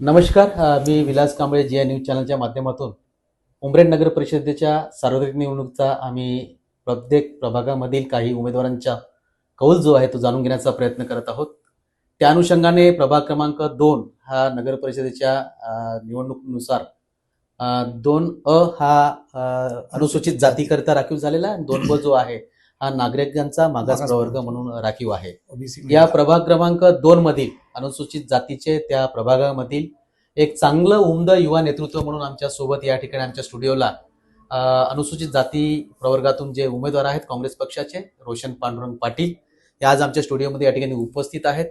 नमस्कार मी Vilas Kamble G I news चॅनलच्या माध्यमातून. उमरेड नगर परिषदेच्या सार्वत्रिक निवडणूकचा आम्ही प्रत्येक प्रभागामधील काही उमेदवारांचा कौल जो आहे तो जाणून घेण्याचा प्रयत्न करत आहोत. त्या अनुषंगाने प्रभाग क्रमांक दोन हा नगर परिषदेच्या निवडणुकीनुसार दोन अ हा अनुसूचित जातीकरिता राखीव झालेला आहे आणि दोन ब जो आहे हा नागरिकांचा मागास प्रवर्ग. म्हणून राखीव आहे. या प्रभाग क्रमांक दोन मधील अनुसूचित जातीचे त्या प्रभागामधील एक चांगलं उमद युवा नेतृत्व म्हणून आमच्यासोबत या ठिकाणी आमच्या स्टुडिओला अनुसूचित जाती प्रवर्गातून जे उमेदवार आहेत काँग्रेस पक्षाचे रोशन पांडुरंग पाटील हे आज आमच्या स्टुडिओमध्ये या ठिकाणी उपस्थित आहेत.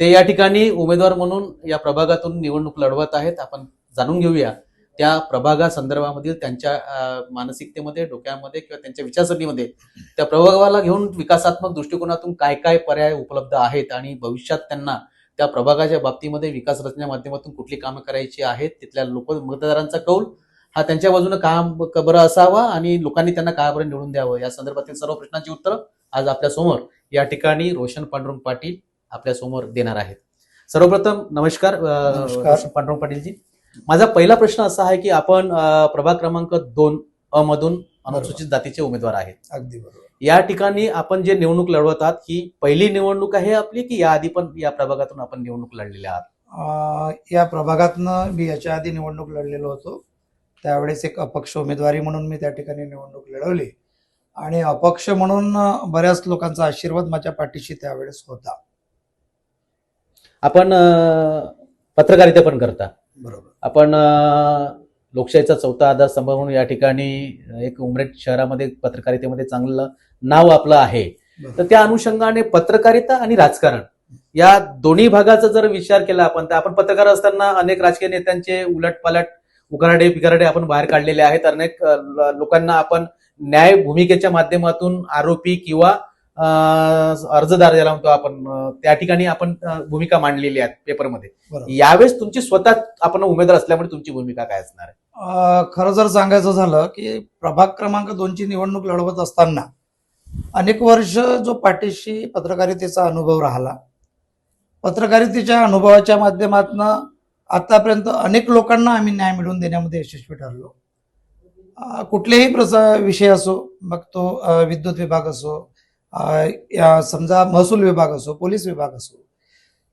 ते या ठिकाणी उमेदवार म्हणून या प्रभागातून निवडणूक लढवत आहेत. आपण जाणून घेऊया त्या प्रभागा संदर्भामधील त्यांच्या मानसिकतेमध्ये डोक्यामध्ये किंवा त्यांच्या विचारसरणीमध्ये त्या प्रभागाला घेऊन विकासात्मक दृष्टिकोनातून काय काय पर्याय उपलब्ध आहेत आणि भविष्यात त्यांना त्या प्रभागाच्या बाबतीमध्ये विकास रचनेच्या माध्यमातून कुठली कामं करायची आहेत तिथल्या लोक मतदारांचा कौल हा त्यांच्या बाजूने काम क- बरं असावा आणि लोकांनी त्यांना का बरं निवडून द्यावं. या संदर्भातील सर्व प्रश्नांची उत्तरं आज आपल्यासमोर या ठिकाणी रोशन पांडुरंग पाटील आपल्यासमोर देणार आहेत. सर्वप्रथम नमस्कार नमस्कार. पांडुरंग पाटीलजी. माझा पहिला प्रश्न असा आहे की आपण प्रभाग क्रमांक दोन अ मधून अनुसूचित जातीचे उमेदवार आहेत. अगदी बरोबर. या ठिकाणी आपण जे निवडणूक लढवत आहात ही पहिली निवडणूक आहे आपली की या आधी पण या प्रभागातून आपण निवडणूक लढलेल्या आहात? अं, या प्रभागातनं मी याच्या आधी निवडणूक लढलेलो होतो. त्यावेळेस एक अपक्ष उमेदवारी म्हणून मी त्या ठिकाणी निवडणूक लढवली. आणि अपक्ष म्हणून बऱ्याच लोकांचा आशीर्वाद माझ्या पाठीशी त्यावेळेस होता. आपण पत्रकारिता पण करता. बरोबर. आपण लोकशाहीचा चौथा आधारस्तंभ म्हणून या ठिकाणी एक उमरेड शहरामध्ये पत्रकारितेमध्ये चांगलं नाव आपलं आहे. तर त्या अनुषंगाने पत्रकारिता आणि राजकारण या दोन्ही भागाचा जर विचार केला आपण तर आपण पत्रकार असताना अनेक राजकीय नेत्यांचे उलटपालट उगारडे बिगारडे आपण बाहेर काढलेले आहेत. अनेक लोकांना आपण न्याय भूमिकेच्या माध्यमातून आरोपी किंवा अर्जदार ज्याला म्हणतो आपण त्या ठिकाणी आपण भूमिका मांडलेली आहे पेपरमध्ये. यावेळेस तुमची स्वतः आपण उमेदवार असल्यामुळे तुमची भूमिका काय असणार आहे? खरं जर सांगायचं झालं की प्रभाग क्रमांक दोनची निवडणूक लढवत असताना अनेक वर्ष जो पाठीशी पत्रकारितेचा अनुभव राहिला पत्रकारितेच्या अनुभवाच्या माध्यमातून आतापर्यंत अनेक लोकांना आम्ही न्याय मिळवून देण्यामध्ये यशस्वी ठरलो. कुठलेही प्रस विषय असो मग तो विद्युत विभाग असो समजा महसूल विभाग असो पोलीस विभाग असो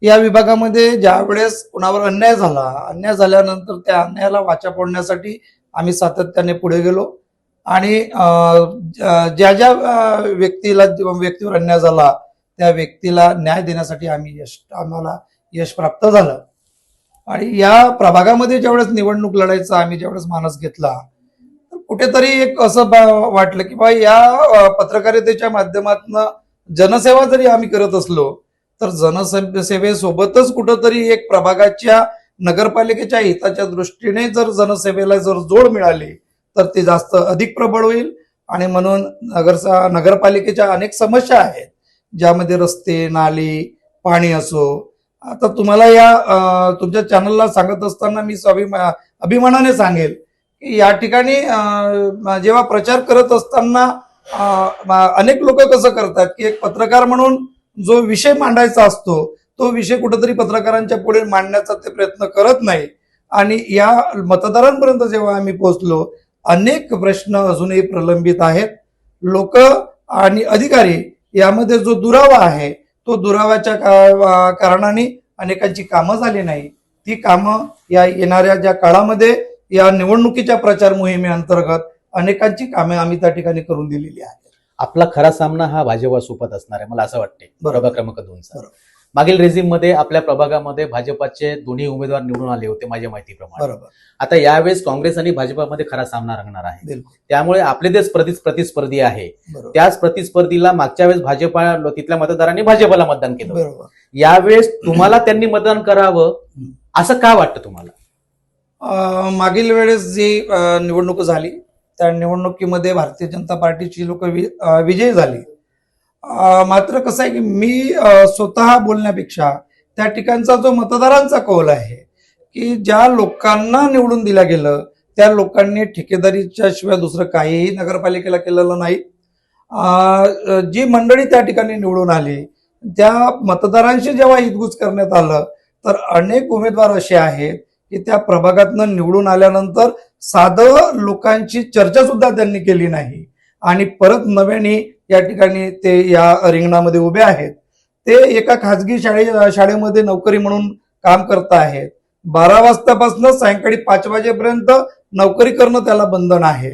या विभागामध्ये ज्या वेळेस कुणावर अन्याय झाला अन्याय झाल्यानंतर त्या अन्यायाला वाचा फोडण्यासाठी आम्ही सातत्याने पुढे गेलो. आणि ज्या ज्या व्यक्तीला व्यक्तीवर अन्याय झाला त्या व्यक्तीला न्याय देण्यासाठी आम्ही यश आम्हाला यश प्राप्त झालं. आणि या प्रभागामध्ये ज्यावेळेस निवडणूक लढायचा आम्ही ज्यावेळेस मानस घेतला कुठेतरी एक असं वाटलं की बा या पत्रकारितेच्या माध्यमातून जनसेवा जरी आम्ही करत असलो तर जनसेवेसोबतच कुठंतरी एक प्रभागाच्या नगरपालिकेच्या हिताच्या दृष्टीने जर जनसेवेला जर जोड मिळाली तर ते जास्त अधिक प्रबळ होईल. आणि म्हणून नगरसा नगरपालिकेच्या अनेक समस्या आहेत ज्यामध्ये रस्ते नाली पाणी असो. आता तुम्हाला या तुमच्या चॅनलला सांगत असताना मी स्वाभिमा अभिमानाने सांगेल या ठिकाणी जेव्हा प्रचार करत असताना अनेक लोक कसं करतात की एक पत्रकार म्हणून जो विषय मांडायचा असतो तो विषय कुठेतरी पत्रकारांच्या पुढे मांडण्याचा ते प्रयत्न करत नाही. आणि या मतदारांपर्यंत जेव्हा आम्ही पोहोचलो अनेक प्रश्न अजूनही प्रलंबित आहेत. लोक आणि अधिकारी यामध्ये जो दुरावा आहे तो दुराव्याच्या का- कारणाने अनेकांची कामं झाली नाही. ती कामं या येणाऱ्या ज्या काळामध्ये या निवडणुकीच्या प्रचार मोहिमेअंतर्गत अनेकांची कामे आम्ही त्या ठिकाणी करून दिलेली आहेत. आपला खरा सामना हा भाजपासोबत असणार आहे मला असं वाटते बरोबर. प्रभाग क्रमांक दोनचा. मागील रेझिममध्ये आपल्या प्रभागामध्ये भाजपाचे दोन्ही उमेदवार निवडून आले होते माझ्या माहितीप्रमाणे. बरोबर. आता यावेळेस काँग्रेस आणि भाजपामध्ये खरा सामना रंगणार आहे. त्यामुळे आपले प्रति प्रतिस्पर्धी आहे. त्याच प्रतिस्पर्धीला मागच्या वेळेस भाजपा तिथल्या मतदारांनी भाजपाला मतदान केलं यावेळेस तुम्हाला त्यांनी मतदान करावं असं का वाटतं तुम्हाला? मागील वेळेस जी निवडणूक झाली त्या निवडणुकीमध्ये भारतीय जनता पार्टीची लोक विजयी झाली. मात्र कसं आहे की मी स्वतः बोलण्यापेक्षा त्या ठिकाणचा जो मतदारांचा कौल आहे की ज्या लोकांना निवडून दिलं गेलं त्या लोकांनी ठेकेदारीच्या शिवाय दुसरं काहीही नगरपालिकेला केलेलं नाही. जी मंडळी त्या ठिकाणी निवडून आली त्या मतदारांशी जेव्हा हितगुज करण्यात आलं तर अनेक उमेदवार असे आहेत की त्या प्रभागातनं निवडून आल्यानंतर साधं लोकांची चर्चा सुद्धा त्यांनी केली नाही. आणि परत नव्याने या ठिकाणी ते या रिंगणामध्ये उभे आहेत. ते एका खाजगी शाळे शाळेमध्ये नोकरी म्हणून काम करत आहेत. बारा वाजतापासून सायंकाळी पाच वाजेपर्यंत नोकरी करणं त्याला बंधन आहे.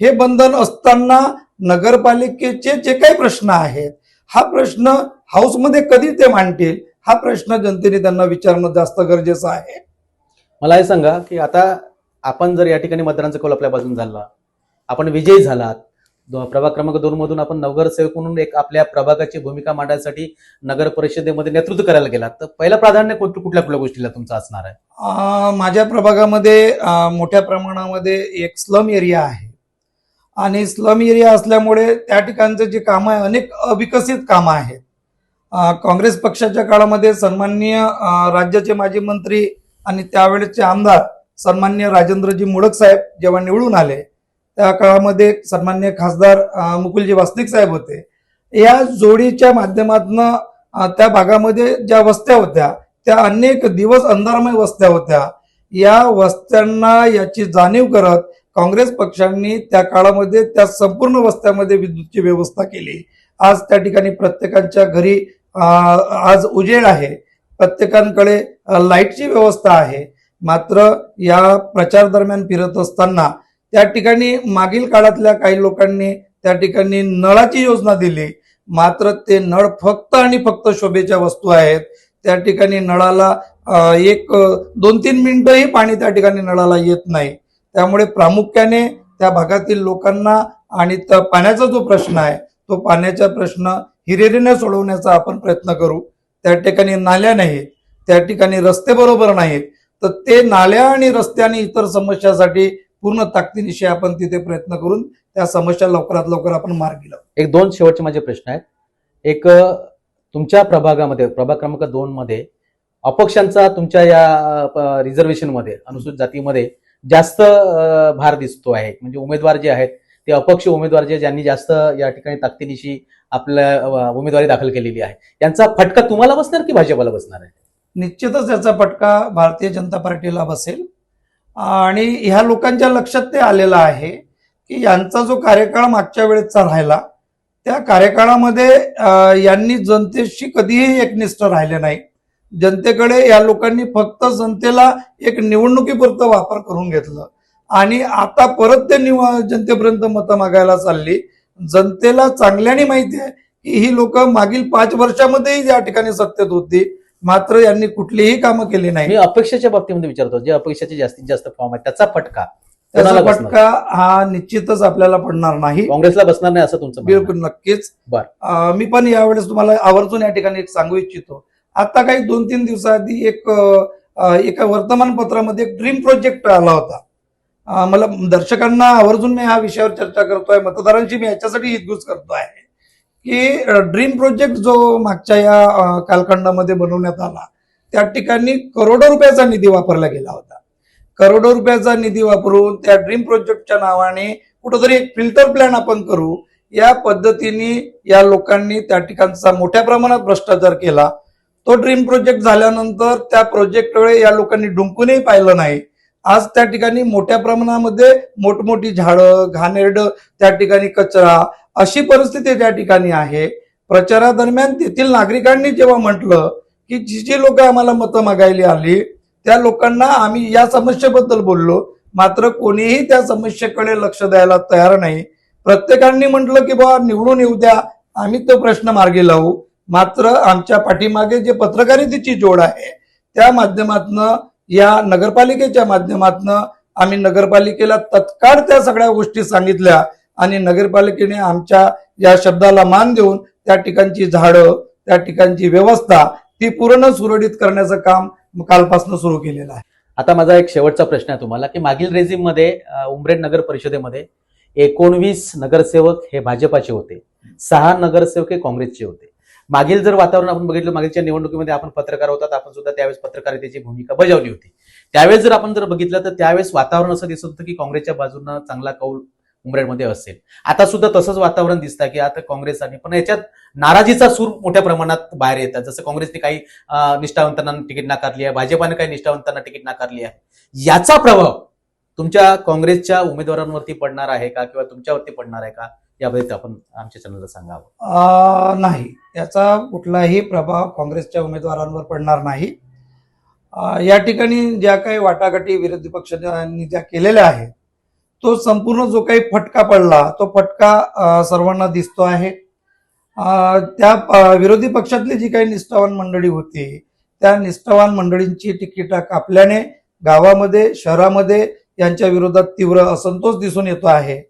हे बंधन असताना नगरपालिकेचे जे काही प्रश्न आहेत हा प्रश्न हाऊसमध्ये कधी ते मांडतील हा प्रश्न जनतेने त्यांना विचारणं जास्त गरजेचं आहे. मला हे सांगा की आता आपण जर या ठिकाणी मतदारांचा कौल आपल्या बाजून झाला आपण विजयी झालात प्रभाग क्रमांक दोन मधून आपण नगरसेवक म्हणून एक आपल्या प्रभागाची भूमिका मांडण्यासाठी नगर परिषदेमध्ये नेतृत्व करायला गेलात. तर पहिलं प्राधान्य कुठ- कुठल्या कुठल्या गोष्टीला तुमचं असणार आहे? माझ्या प्रभागामध्ये मोठ्या प्रमाणामध्ये एक स्लम एरिया आहे. आणि स्लम एरिया असल्यामुळे त्या ठिकाणचं जे कामं आहे अनेक अविकसित कामं आहेत. काँग्रेस पक्षाच्या काळामध्ये सन्माननीय राज्याचे माजी मंत्री आणि त्यावेळेचे आमदार सन्मान्य राजेंद्रजी मुळक साहेब जेव्हा निवडून आले त्या काळामध्ये सन्मान्य खासदार मुकुलजी वासनिक साहेब होते. या जोडीच्या माध्यमातून त्या भागामध्ये ज्या वस्त्या होत्या त्या अनेक दिवस अंधारमय वस्त्या होत्या. या वस्त्यांना याची जाणीव करत काँग्रेस पक्षांनी त्या काळामध्ये त्या संपूर्ण वस्त्यामध्ये विद्युतची व्यवस्था केली. आज त्या ठिकाणी प्रत्येकाच्या घरी आज उजेड आहे. प्रत्येकांकडे लाईटची व्यवस्था आहे. मात्र या प्रचार दरम्यान फिरत असताना त्या ठिकाणी मागील काळातल्या काही लोकांनी त्या ठिकाणी नळाची योजना दिली. मात्र ते नळ फक्त आणि फक्त शोभेच्या वस्तू आहेत. त्या ठिकाणी नळाला एक दोन तीन मिनिटंही पाणी त्या ठिकाणी नळाला येत नाही. त्यामुळे प्रामुख्याने त्या भागातील लोकांना आणि त्या पाण्याचा जो प्रश्न आहे तो पाण्याचा प्रश्न हिरेरीने सोडवण्याचा आपण प्रयत्न करू. त्या ठिकाणी नाल्या नाहीत त्या ठिकाणी रस्ते बरोबर नाहीत. तर ते नाल्या आणि रस्ते आणि इतर समस्यासाठी पूर्ण ताकदीनिशी आपण तिथे प्रयत्न करून त्या समस्या लवकरात लवकर आपण मार्गी लावू. एक दोन शेवटचे माझे प्रश्न आहेत. एक तुमच्या प्रभागामध्ये प्रभाग क्रमांक दोन मध्ये अपक्षांचा तुमच्या या रिझर्वेशनमध्ये अनुसूचित जातीमध्ये जास्त भार दिसतो आहे. म्हणजे उमेदवार जे आहेत ते अपक्ष उमेदवार जे ज्यांनी जास्त या ठिकाणी ताकदीनिशी आपल्या उमेदवारी दाखल केलेली आहे. यांचा फटका तुम्हाला बसणार की भाजपला बसणार आहे? निश्चितच याचा फटका भारतीय जनता पार्टीला बसेल. आणि ह्या लोकांच्या लक्षात ते आलेलं आहे की यांचा जो कार्यकाळ मागच्या वेळेचा राहिला त्या कार्यकाळामध्ये यांनी जनतेशी कधीही एकनिष्ठ राहिले नाही. जनतेकडे या लोकांनी फक्त जनतेला एक निवडणुकीपुरतं वापर करून घेतलं. आणि आता परत ते निव जनतेपर्यंत मतं मागायला चालली. जनतेला चांगल्याने माहिती आहे की ही लोक मागील पाच वर्षामध्येही या ठिकाणी सत्तेत होती मात्र यांनी कुठलीही कामं केली नाही मी अपेक्षेच्या बाबतीमध्ये विचारतो जे अपेक्षाचे जास्तीत जास्त फॉर्म आहे त्याचा फटका त्याचा? फटका हा निश्चितच आपल्याला पडणार नाही काँग्रेसला बसणार नाही असं तुमचं. बिलकुल नक्कीच बर. मी पण यावेळेस तुम्हाला आवर्जून या ठिकाणी एक सांगू इच्छितो आता काही दोन तीन दिवसाआधी एक एका वर्तमानपत्रामध्ये एक ड्रीम प्रोजेक्ट आला होता मला दर्शकांना आवर्जून मी ह्या विषयावर चर्चा करतोय. मतदारांशी मी याच्यासाठी हितगुज आहे की ड्रीम प्रोजेक्ट जो मागच्या या कालखंडामध्ये बनवण्यात आला त्या ठिकाणी करोडो रुपयाचा निधी वापरला गेला होता. करोडो रुपयाचा निधी वापरून त्या ड्रीम प्रोजेक्टच्या नावाने कुठंतरी एक फिल्टर प्लॅन आपण करू. या पद्धतीने या लोकांनी त्या ठिकाणचा मोठ्या प्रमाणात भ्रष्टाचार केला. तो ड्रीम प्रोजेक्ट झाल्यानंतर त्या प्रोजेक्टकडे या लोकांनी डुंकूनही पाहिलं नाही. आज त्या ठिकाणी मोठ्या प्रमाणामध्ये मोठमोठी झाडं घाणेरडं त्या ठिकाणी कचरा अशी परिस्थिती त्या ठिकाणी आहे. प्रचारादरम्यान तेथील नागरिकांनी जेव्हा म्हटलं की जी जी लोक आम्हाला मतं मागायला आली त्या लोकांना आम्ही या समस्येबद्दल बोललो. मात्र कोणीही त्या समस्येकडे लक्ष द्यायला तयार नाही. प्रत्येकांनी म्हटलं की बाबा निवडून येऊ द्या आम्ही तो प्रश्न मार्गी लावू. मात्र आमच्या पाठीमागे जे पत्रकारितेची जोड आहे त्या माध्यमातनं या नगरपालिकेच्या माध्यमातून आम्ही नगरपालिकेला तत्काळ त्या सगळ्या गोष्टी सांगितल्या आणि नगरपालिकेने आमच्या या शब्दाला मान देऊन त्या ठिकाणची झाडं त्या ठिकाणची व्यवस्था ती पूर्ण सुरळीत करण्याचं काम कालपासून सुरू केलेलं आहे. आता माझा एक शेवटचा प्रश्न आहे तुम्हाला की मागील रेझिममध्ये उमरेड नगर परिषदेमध्ये एकोणवीस नगरसेवक हे भाजपाचे होते सहा नगरसेवक हे काँग्रेसचे होते. मागील जर वातावरण आपण बघितलं मागीलच्या निवडणुकीमध्ये आपण पत्रकार होतात आपण सुद्धा त्यावेळेस पत्रकारितेची भूमिका बजावली होती. त्यावेळेस जर आपण जर बघितलं तर त्यावेळेस वातावरण असं दिसत होतं की काँग्रेसच्या बाजूनं चांगला कौल उमरेडमध्ये असेल. आता सुद्धा तसंच वातावरण दिसतं की आता काँग्रेस आणि पण याच्यात नाराजीचा सूर मोठ्या प्रमाणात बाहेर येतात. जसं काँग्रेसने काही निष्ठावंतांना तिकीट नाकारली आहे भाजपाने काही निष्ठावंतांना तिकीट नाकारली आहे. याचा प्रभाव तुमच्या काँग्रेसच्या उमेदवारांवरती पडणार आहे का किंवा तुमच्यावरती पडणार आहे का? याबद्दल आपण आमच्या चॅनलला सांगावं. नाही. याचा कुठलाही प्रभाव काँग्रेसच्या उमेदवारांवर पडणार नाही. या ठिकाणी ज्या काही वाटाघाटी विरोधी पक्षांनी ज्या केलेल्या आहेत तो संपूर्ण जो काही फटका पडला तो फटका सर्वांना दिसतो आहे. त्या विरोधी पक्षातली जी काही निष्ठावान मंडळी होती त्या निष्ठावान मंडळींची तिकिटा कापल्याने गावामध्ये शहरामध्ये यांच्या विरोधात तीव्र असंतोष दिसून येतो आहे.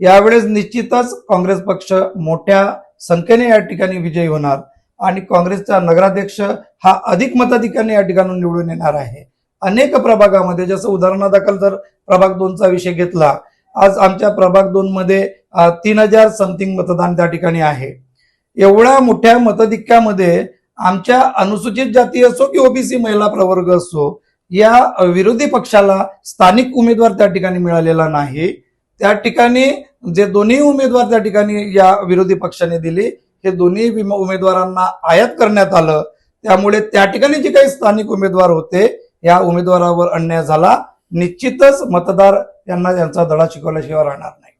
यावेळेस निश्चितच काँग्रेस पक्ष मोठ्या संख्येने या ठिकाणी विजयी होणार आणि काँग्रेसचा नगराध्यक्ष हा अधिक मताधिकाने या ठिकाणी निवडून येणार आहे. अनेक प्रभागामध्ये जसं उदाहरणादाखल जर प्रभाग दोनचा विषय घेतला. आज आमच्या प्रभाग दोन मध्ये तीन हजार समथिंग मतदान त्या ठिकाणी आहे. एवढ्या मोठ्या मतधिक्यामध्ये आमच्या अनुसूचित जाती असो की ओबीसी महिला प्रवर्ग असो या विरोधी पक्षाला स्थानिक उमेदवार त्या ठिकाणी मिळालेला नाही. त्या ठिकाणी जे दोन्ही उमेदवार त्या ठिकाणी या विरोधी पक्षाने दिली हे दोन्ही उमेदवारांना आयात करण्यात आलं. त्यामुळे त्या ठिकाणी जे काही स्थानिक उमेदवार होते या उमेदवारावर अन्याय झाला. निश्चितच मतदार यांना यांचा दडा शिकवल्याशिवाय राहणार नाही.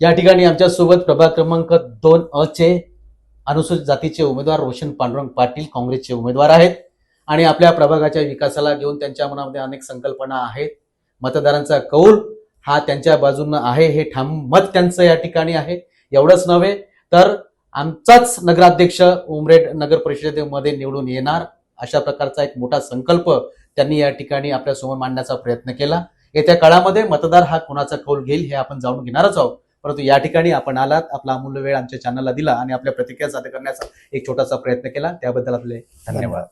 या ठिकाणी आमच्यासोबत प्रभाग क्रमांक दोन अ चे अनुसूचित जातीचे उमेदवार रोशन पांडुरंग पाटील काँग्रेसचे उमेदवार आहेत. आणि आपल्या प्रभागाच्या विकासाला घेऊन त्यांच्या मनामध्ये अनेक संकल्पना आहेत. मतदारांचा कौल हा त्यांच्या बाजूनं आहे हे ठाम मत त्यांचं या ठिकाणी आहे. एवढंच नव्हे तर आमचाच नगराध्यक्ष उमरेड नगर परिषदेमध्ये निवडून येणार अशा प्रकारचा एक मोठा संकल्प त्यांनी या ठिकाणी आपल्यासमोर मांडण्याचा प्रयत्न केला. येत्या काळामध्ये मतदार हा कोणाचा कौल घेईल हे आपण जाणून घेणारच आहोत. परंतु या ठिकाणी आपण आलात आपला अमूल्य वेळ आमच्या चॅनलला दिला आणि आपल्या प्रतिक्रिया साध्य करण्याचा एक छोटासा प्रयत्न केला. त्याबद्दल आपले धन्यवाद.